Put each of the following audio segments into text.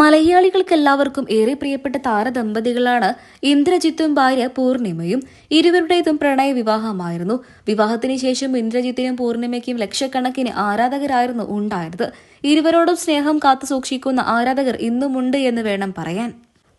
മലയാളികൾക്ക് എല്ലാവർക്കും ഏറെ പ്രിയപ്പെട്ട താരദമ്പതികളാണ് ഇന്ദ്രജിത്തും ഭാര്യ പൂർണിമയും. ഇരുവരുടേതും പ്രണയ വിവാഹമായിരുന്നു. വിവാഹത്തിന് ശേഷം ഇന്ദ്രജിത്തിനും പൂർണിമയ്ക്കും ലക്ഷക്കണക്കിന് ആരാധകരായിരുന്നു ഉണ്ടായത്. ഇരുവരോടും സ്നേഹം കാത്തു സൂക്ഷിക്കുന്ന ആരാധകർ ഇന്നുമുണ്ട് എന്ന് വേണം പറയാൻ.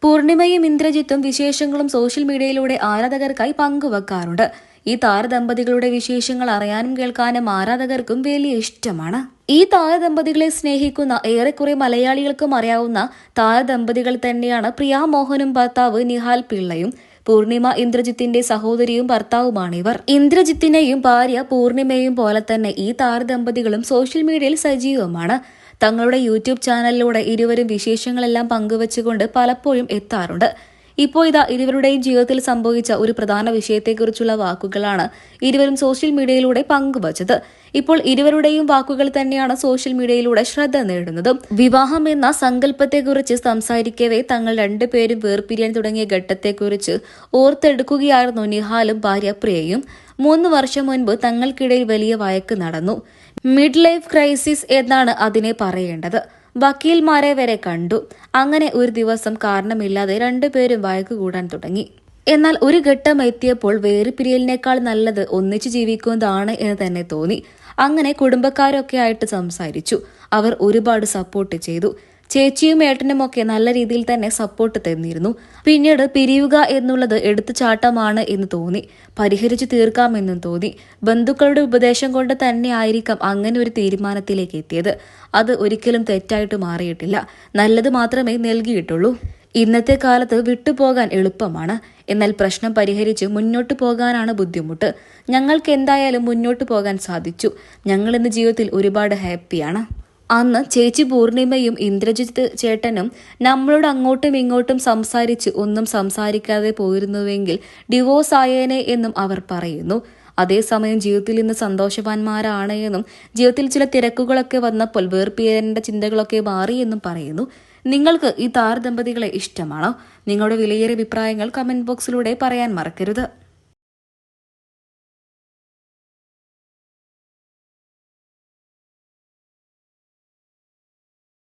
പൂർണിമയും ഇന്ദ്രജിത്തും വിശേഷങ്ങളും സോഷ്യൽ മീഡിയയിലൂടെ ആരാധകർക്കായി പങ്കുവെക്കാറുണ്ട്. ഈ താരദമ്പതികളുടെ വിശേഷങ്ങൾ അറിയാനും കേൾക്കാനും ആരാധകർക്കും വലിയ ഇഷ്ടമാണ്. ഈ താരദമ്പതികളെ സ്നേഹിക്കുന്ന ഏറെക്കുറെ മലയാളികൾക്കും അറിയാവുന്ന താരദമ്പതികൾ തന്നെയാണ് പ്രിയ മോഹനും ഭർത്താവ് നിഹാൽ പിള്ളയും. പൂർണിമ ഇന്ദ്രജിത്തിന്റെ സഹോദരിയും ഭർത്താവുമാണിവർ. ഇന്ദ്രജിത്തിനെയും ഭാര്യ പൂർണിമയും പോലെ തന്നെ ഈ താരദമ്പതികളും സോഷ്യൽ മീഡിയയിൽ സജീവമാണ്. തങ്ങളുടെ യൂട്യൂബ് ചാനലിലൂടെ ഇരുവരും വിശേഷങ്ങളെല്ലാം പങ്കുവച്ചുകൊണ്ട് പലപ്പോഴും എത്താറുണ്ട്. ഇപ്പോൾ ഇതാ ഇരുവരുടെയും ജീവിതത്തിൽ സംഭവിച്ച ഒരു പ്രധാന വിഷയത്തെക്കുറിച്ചുള്ള വാക്കുകളാണ് ഇരുവരും സോഷ്യൽ മീഡിയയിലൂടെ പങ്കുവച്ചത്. ഇപ്പോൾ ഇരുവരുടെയും വാക്കുകൾ തന്നെയാണ് സോഷ്യൽ മീഡിയയിലൂടെ ശ്രദ്ധ നേടുന്നത്. വിവാഹം എന്ന സങ്കല്പത്തെക്കുറിച്ച് സംസാരിക്കവേ തങ്ങൾ രണ്ടുപേരും വേർപിരിയാൻ തുടങ്ങിയ ഘട്ടത്തെക്കുറിച്ച് ഓർത്തെടുക്കുകയായിരുന്നു നിഹാലും ഭാര്യ പ്രിയയും. മൂന്ന് വർഷം മുൻപ് തങ്ങൾക്കിടയിൽ വലിയ വഴക്ക് നടന്നു. മിഡ് ലൈഫ് ക്രൈസിസ് എന്നാണ് അതിനെ പറയേണ്ടത്. വക്കീൽമാരെ വരെ കണ്ടു. അങ്ങനെ ഒരു ദിവസം കാരണമില്ലാതെ രണ്ടുപേരും വഴക്ക് കൂടാൻ തുടങ്ങി. എന്നാൽ ഒരു ഘട്ടം എത്തിയപ്പോൾ വേർപിരിയലിനേക്കാൾ നല്ലത് ഒന്നിച്ചു ജീവിക്കുന്നതാണ് എന്ന് തന്നെ തോന്നി. അങ്ങനെ കുടുംബക്കാരൊക്കെ ആയിട്ട് സംസാരിച്ചു. അവർ ഒരുപാട് സപ്പോർട്ട് ചെയ്തു. ചേച്ചിയും ഏട്ടനും ഒക്കെ നല്ല രീതിയിൽ തന്നെ സപ്പോർട്ട് തന്നിരുന്നു. പിന്നീട് പിരിയുക എന്നുള്ളത് എടുത്തുചാട്ടമാണ് എന്ന് തോന്നി. പരിഹരിച്ചു തീർക്കാമെന്നും തോന്നി. ബന്ധുക്കളുടെ ഉപദേശം കൊണ്ട് തന്നെ ആയിരിക്കാം അങ്ങനെ ഒരു തീരുമാനത്തിലേക്ക് എത്തിയത്. അത് ഒരിക്കലും തെറ്റായിട്ട് മാറിയിട്ടില്ല. നല്ലത് മാത്രമേ നൽകിയിട്ടുള്ളൂ. ഇന്നത്തെ കാലത്ത് വിട്ടുപോകാൻ എളുപ്പമാണ്. എന്നാൽ പ്രശ്നം പരിഹരിച്ച് മുന്നോട്ട് പോകാനാണ് ബുദ്ധിമുട്ട്. ഞങ്ങൾക്ക് എന്തായാലും മുന്നോട്ട് പോകാൻ സാധിച്ചു. ഞങ്ങൾ ഇന്ന് ജീവിതത്തിൽ ഒരുപാട് ഹാപ്പിയാണ് അന്ന് ചേച്ചി പൂർണിമയും ഇന്ദ്രജിത്ത് ചേട്ടനും നമ്മളോട് അങ്ങോട്ടും ഇങ്ങോട്ടും സംസാരിച്ച് ഒന്നും സംസാരിക്കാതെ പോയിരുന്നുവെങ്കിൽ ഡിവോഴ്സ് ആയേനെ എന്നും അവർ പറയുന്നു. അതേസമയം ജീവിതത്തിൽ ഇന്ന് സന്തോഷവാന്മാരാണ് എന്നും ജീവിതത്തിൽ ചില തിരക്കുകളൊക്കെ വന്നപ്പോൾ വേർപിരിയേണ്ട ചിന്തകളൊക്കെ മാറി എന്നും പറയുന്നു. നിങ്ങൾക്ക് ഈ താരദമ്പതികളെ ഇഷ്ടമാണോ? നിങ്ങളുടെ വിലയേറിയ അഭിപ്രായങ്ങൾ കമന്റ് ബോക്സിലൂടെ പറയാൻ മറക്കരുത്.